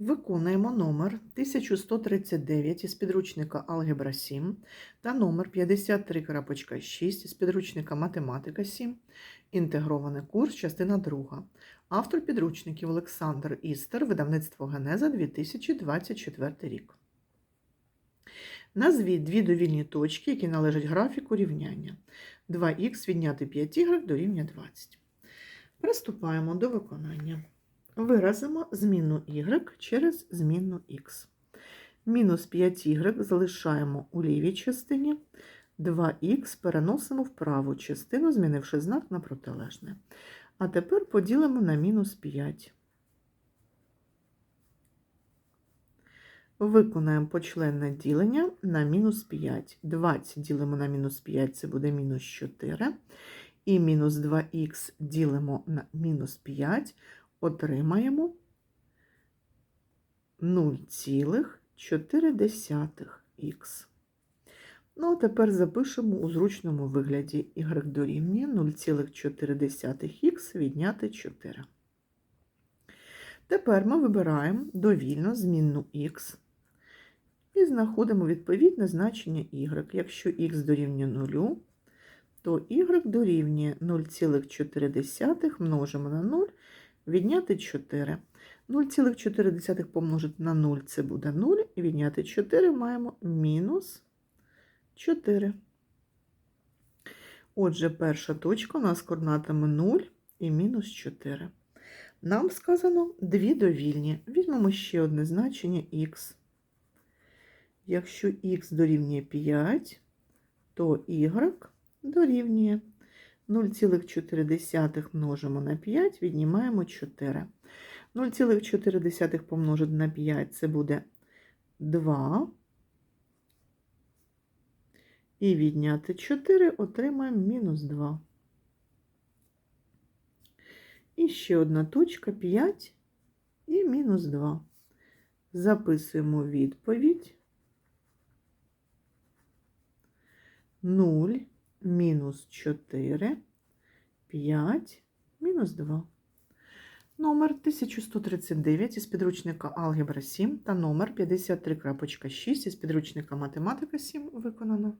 Виконуємо номер 1139 із підручника Алгебра 7 та номер 53.6 із підручника Математика 7. Інтегрований курс, частина 2. Автор підручників Олександр Істер, видавництво Генеза 2024 рік. Назвіть дві довільні точки, які належать графіку рівняння. 2х відняти 5y дорівнює 20. Приступаємо до виконання. Виразимо змінну y через змінну x. Мінус 5y залишаємо у лівій частині, 2х переносимо в праву частину, змінивши знак на протилежне. А тепер поділимо на мінус 5. Виконаємо почленне ділення на мінус 5. 20 ділимо на мінус 5, це буде мінус 4. І мінус 2х ділимо на мінус 5, отримаємо 0,4х. Ну, а тепер запишемо у зручному вигляді y дорівнює 0,4х відняти 4. Тепер ми вибираємо довільно змінну х і знаходимо відповідне значення y. Якщо х дорівнює 0, то y дорівнює 0,4 множимо на 0, відняти 4. 0,4 помножити на 0 це буде 0, і відняти 4 маємо мінус 4. Отже, перша точка у нас з координатами 0 і мінус 4. Нам сказано дві довільні. Візьмемо ще одне значення х. Якщо х дорівнює 5, то y дорівнює 0,4 множимо на 5, віднімаємо 4. 0,4 помножити на 5 це буде 2. І відняти 4 отримаємо мінус 2. І ще одна точка 5 і мінус 2. Записуємо відповідь. 0, мінус 4, 5, мінус 2. Номер 1139 із підручника Алгебра 7 та номер 53.6 із підручника Математика 7 виконано.